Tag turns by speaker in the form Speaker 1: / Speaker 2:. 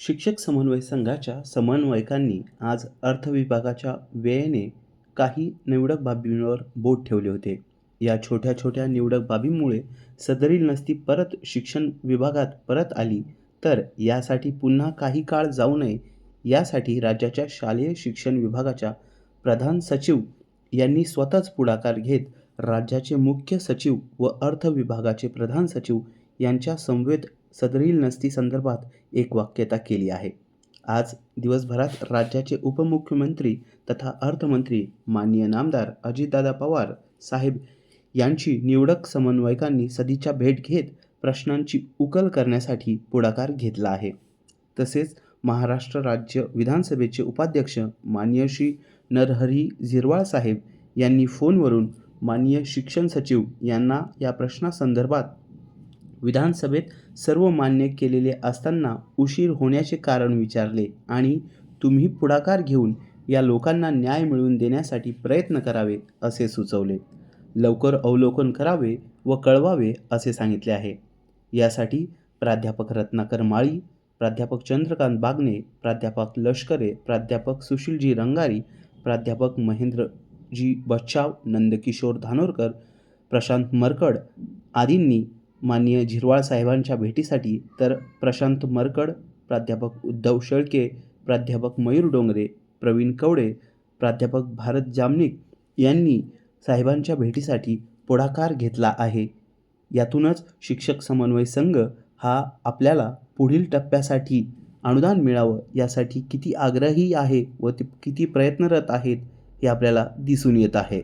Speaker 1: शिक्षक समन्वय संघाच्या समन्वयकांनी आज अर्थ विभागाच्या वेळेने काही निवडक बाबींवर बोट ठेवले होते. या छोट्या छोट्या निवडक बाबींमुळे सदरील नसती परत शिक्षण विभागात परत आली तर यासाठी पुन्हा काही काळ जाऊ नये यासाठी राज्याच्या शालेय शिक्षण विभागाच्या प्रधान सचिव यांनी स्वतःच पुढाकार घेत राज्याचे मुख्य सचिव व अर्थ विभागाचे प्रधान सचिव यांच्या समवेत सदरील नसती संदर्भात एक वाक्यता केली आहे. आज दिवसभरात राज्याचे उपमुख्यमंत्री तथा अर्थमंत्री माननीय नामदार अजितदादा पवार साहेब यांची निवडक समन्वयकांनी सदिच्छा भेट घेत प्रश्नांची उकल करण्यासाठी पुढाकार घेतला आहे. तसेच महाराष्ट्र राज्य विधानसभेचे उपाध्यक्ष माननीय श्री नरहरी झिरवाळ साहेब यांनी फोनवरून माननीय शिक्षण सचिव यांना या प्रश्नासंदर्भात विधानसभेत सर्व मान्य केलेले असताना उशीर होण्याचे कारण विचारले आणि तुम्ही पुढाकार घेऊन या लोकांना न्याय मिळवून देण्यासाठी प्रयत्न करावे असे सुचवले. लवकर अवलोकन करावे व कळवावे असे सांगितले आहे. यासाठी प्राध्यापक रत्नाकर माळी प्राध्यापक चंद्रकांत बागने प्राध्यापक लष्करे प्राध्यापक सुशीलजी रंगारी प्राध्यापक महेंद्रजी बच्छाव नंदकिशोर धानोरकर प्रशांत मरकड आदींनी माननीय झिरवाळ साहेबांच्या भेटीसाठी तर प्रशांत मरकड प्राध्यापक उद्धव शेळके प्राध्यापक मयूर डोंगरे प्रवीण कवडे प्राध्यापक भारत जामनिक यांनी साहेबांच्या भेटीसाठी पुढाकार घेतला आहे. यातूनच शिक्षक समन्वय संघ हा आपल्याला पुढील टप्प्यासाठी अनुदान मिळावं यासाठी किती आग्रही आहे व ते किती प्रयत्नरत आहेत हे आपल्याला दिसून येत आहे.